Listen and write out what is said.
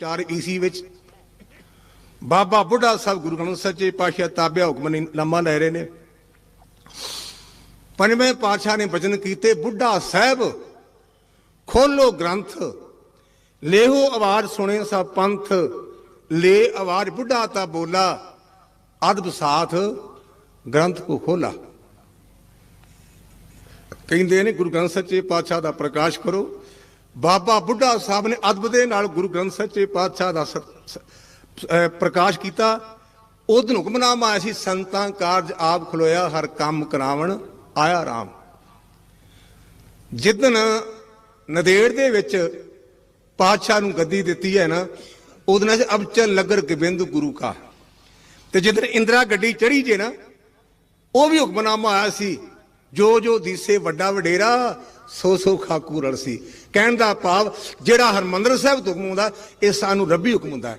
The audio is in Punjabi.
ਚਾਰ ਈਸੀ ਵਿੱਚ ਬਾਬਾ ਬੁੱਢਾ ਸਾਹਿਬ ਗੁਰੂ ਗ੍ਰੰਥ ਸੱਚੇ ਪਾਤਸ਼ਾਹ ਤਾਬਿਆ ਹੁਕਮ ਲੰਮਾ ਲੈ ਰਹੇ ਨੇ। ਪੰਜਵੇਂ ਪਾਤਸ਼ਾਹ ਨੇ ਬਚਨ ਕੀਤੇ, ਬੁੱਢਾ ਸਾਹਿਬ, ਖੋਲੋ ਗ੍ਰੰਥ, ਲੇਹੋ ਆਵਾਜ਼ ਸੁਣੇ ਸਭ ਪੰਥ, ਲੈ ਆਵਾਜ਼ ਬੁੱਢਾ ਤਾ ਬੋਲਾ, ਅਦਬ ਸਾਥ ਗ੍ਰੰਥ ਕੋ ਖੋਲਾ। ਕਹਿੰਦੇ ਨੇ ਗੁਰੂ ਗ੍ਰੰਥ ਸੱਚੇ ਪਾਤਸ਼ਾਹ ਦਾ ਪ੍ਰਕਾਸ਼ ਕਰੋ। ਬਾਬਾ ਬੁੱਢਾ ਸਾਹਿਬ ਨੇ ਅਦਬ ਦੇ ਨਾਲ ਗੁਰੂ ਗ੍ਰੰਥ ਸਾਹਿਬ ਸੱਚੇ ਪਾਤਸ਼ਾਹ ਦਾ ਸ- ਪ੍ਰਕਾਸ਼ ਕੀਤਾ। ਉਦਨ ਹੁਕਮਨਾਮਾ ਆਇਆ ਸੀ, ਸੰਤਾਂ ਕਾਰਜ ਆਪ ਖਲੋਇਆ, ਹਰ ਕੰਮ ਕਰਾਵਣ, ਆਇਆ ਰਾਮ। ਜਿੱਦਨ ਨਦੇੜ ਦੇ ਵਿੱਚ ਪਾਤਸ਼ਾਹ ਨੂੰ ਗੱਦੀ ਦਿੱਤੀ ਹੈ ਨਾ ਉਹਦਨ ਅਬ ਅਬਚਲ ਨਗਰ ਗੋਬਿੰਦ ਗੁਰੂ ਕਾ। ਤੇ ਜਿੱਦਨ ਇੰਦਰਾ ਗੱਡੀ ਚੜੀ ਜੇ ਨਾ, ਉਹ ਵੀ ਹੁਕਮਨਾਮਾ ਆਇਆ ਸੀ ਜੋ ਜੋ ਦੀਸੇ ਵੱਡਾ ਵਡੇਰਾ, ਸੋ ਸੋ ਖਾਕੂ ਰਲ ਸੀ ਕਹਿਣ ਦਾ ਭਾਵ ਜਿਹੜਾ ਹਰਮੰਦਰ ਸਾਹਿਬ ਤੋਂ ਹੁਕਮ ਹੁੰਦਾ ਇਹ ਸਾਨੂੰ ਰੱਬੀ ਹੁਕਮ ਹੁੰਦਾ ਹੈ।